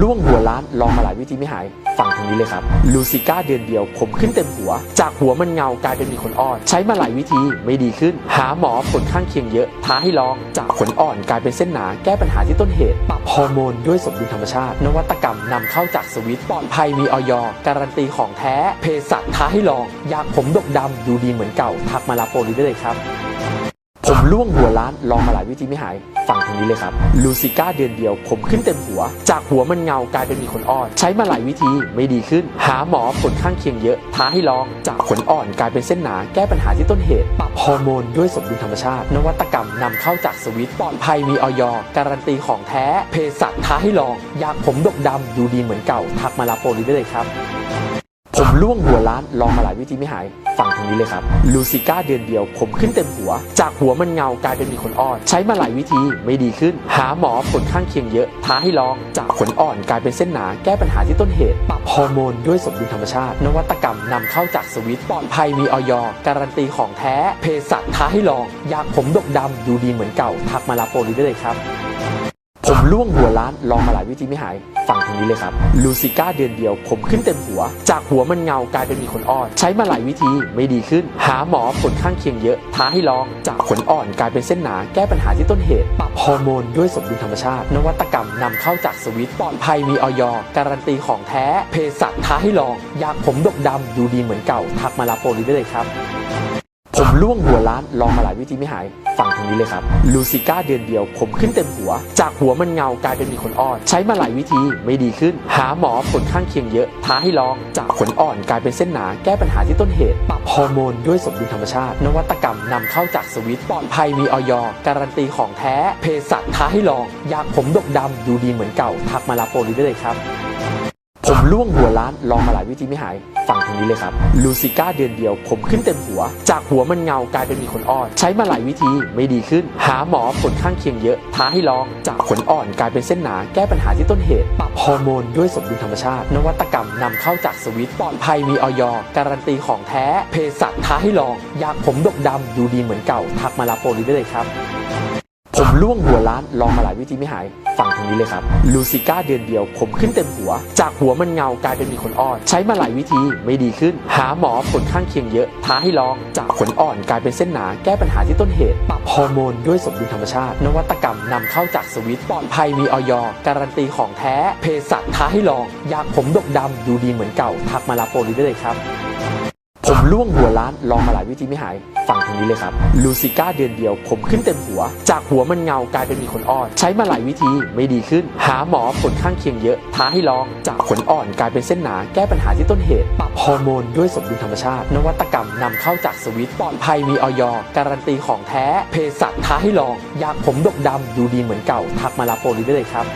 ล่วงหัวล้านลองมาหลายวิธีไม่หายฟังทางนี้เลยครับลูซิก้าเดือนเดียวผมขึ้นเต็มหัว จากหัวมันเงากลายเป็นมีขนอ่อน ใช้มาหลายวิธีไม่ดีขึ้น หาหมอผลข้างเคียงเยอะ ท้าให้ลองจากขนอ่อนกลายเป็นเส้นหนา แก้ปัญหาที่ต้นเหตุ ปรับฮอร์โมนด้วยสมดุลธรรมชาติ นวัตกรรมนำเข้าจากสวิตปลอดภัยมีออยการันตีของแท้เภสัชท้าให้ลองอยากผมดกดำดูดีเหมือนเก่าทักมาลาโปลิได้เลยครับ ล่วงหัวล้านลองมาหลายวิธีไม่หาย ฟังทางนี้เลยครับลูซิก้าเดือนเดียว ผมขึ้นเต็มหัว จากหัวมันเงากลายเป็นมีขนอ่อน ใช้มาหลายวิธีไม่ดีขึ้น หาหมอผลข้างเคียงเยอะ ท้าให้ลองจากขนอ่อนกลายเป็นเส้นหนา แก้ปัญหาที่ต้นเหตุปรับฮอร์โมนด้วยสมดุลธรรมชาติ นวัตกรรมนำเข้าจากสวิตปลอดภัยมีออยการันตีของแท้เภสัชท้าให้ลองอยากผมดกดำดูดีเหมือนเก่าทักมาลาโปลิได้เลยครับ ผมล่วงหัวล้านลองมาหลายวิธีไม่หายฟังทางนี้เลยครับลูซิก้าเดือนเดียว ผมขึ้นเต็มหัว จากหัวมันเงากลายเป็นมีขนอ่อน ใช้มาหลายวิธีไม่ดีขึ้น หาหมอผลข้างเคียงเยอะ ท้าให้ลองจากขนอ่อนกลายเป็นเส้นหนา แก้ปัญหาที่ต้นเหตุ ปรับฮอร์โมนด้วยสมดุลธรรมชาติ นวัตกรรมนำเข้าจากสวิตปลอดภัยมีออยการันตีของแท้เภสัชท้าให้ลองอยากผมดกดำดูดีเหมือนเก่าทักมาลาโปลิได้เลยครับ ล่วงหัวล้านลองมาหลายวิธีไม่หาย ฟังทางนี้เลยครับลูซิก้าเดือนเดียว ผมขึ้นเต็มหัว จากหัวมันเงากลายเป็นมีขนอ่อน ใช้มาหลายวิธีไม่ดีขึ้น หาหมอผลข้างเคียงเยอะ ท้าให้ลองจากขนอ่อนกลายเป็นเส้นหนา แก้ปัญหาที่ต้นเหตุปรับฮอร์โมนด้วยสมดุลธรรมชาติ นวัตกรรมนำเข้าจากสวิตปลอดภัยมีออยการันตีของแท้เภสัชท้าให้ลองอยากผมดกดำดูดีเหมือนเก่าทักมาลาโปลิได้เลยครับ ล่วงหัวล้านลองมาหลายวิธีไม่หายฟังทางนี้เลยครับลูซิก้าเดือนเดียว ผมขึ้นเต็มหัว จากหัวมันเงากลายเป็นมีขนอ่อน ใช้มาหลายวิธีไม่ดีขึ้น หาหมอผลข้างเคียงเยอะ ท้าให้ลองจากขนอ่อนกลายเป็นเส้นหนา แก้ปัญหาที่ต้นเหตุ ปรับฮอร์โมนด้วยสมดุลธรรมชาติ นวัตกรรมนำเข้าจากสวิตปลอดภัยมีออยการันตีของแท้เภสัชท้าให้ลอง อยากผมดกดำดูดีเหมือนเก่าทักมาลาโปลิได้เลยครับ ผมล่วงหัวล้านลองมาหลายวิธีไม่หาย ฟังทางนี้เลยครับลูซิก้าเดือนเดียว ผมขึ้นเต็มหัว จากหัวมันเงากลายเป็นมีขนอ่อน ใช้มาหลายวิธีไม่ดีขึ้น หาหมอผลข้างเคียงเยอะ ท้าให้ลองจากขนอ่อนกลายเป็นเส้นหนา แก้ปัญหาที่ต้นเหตุปรับฮอร์โมนด้วยสมดุลธรรมชาติ นวัตกรรมนำเข้าจากสวิตปลอดภัยมีออยการันตีของแท้เภสัชท้าให้ลองอยากผมดกดำดูดีเหมือนเก่าทักมาลาโปลิได้เลยครับ ล่วงหัวล้านลองมาหลายวิธีไม่หายฟังทางนี้เลยครับลูซิก้าเดือนเดียวผมขึ้นเต็มหัว จากหัวมันเงากลายเป็นมีขนอ่อน ใช้มาหลายวิธีไม่ดีขึ้น หาหมอผลข้างเคียงเยอะ ท้าให้ลองจากขนอ่อนกลายเป็นเส้นหนา แก้ปัญหาที่ต้นเหตุปรับฮอร์โมนด้วยสมดุลธรรมชาติ นวัตกรรมนำเข้าจากสวิตปลอดภัยมีออยการันตีของแท้เภสัชท้าให้ลอง อยากผมดกดำดูดีเหมือนเก่าทักมาลาโปลิได้เลยครับ ผมล่วงหัวล้านลองมาหลายวิธีไม่หาย ฟังทางนี้เลยครับลูซิก้าเดือนเดียว ผมขึ้นเต็มหัว จากหัวมันเงากลายเป็นมีขนอ่อน ใช้มาหลายวิธีไม่ดีขึ้น หาหมอผลข้างเคียงเยอะ ท้าให้ลองจากขนอ่อนกลายเป็นเส้นหนา แก้ปัญหาที่ต้นเหตุ ปรับฮอร์โมนด้วยสมดุลธรรมชาติ นวัตกรรมนำเข้าจากสวิตปลอดภัยมีออยการันตีของแท้เภสัชท้าให้ลองอยากผมดกดำดูดีเหมือนเก่าทักมาลาโปลิได้เลยครับ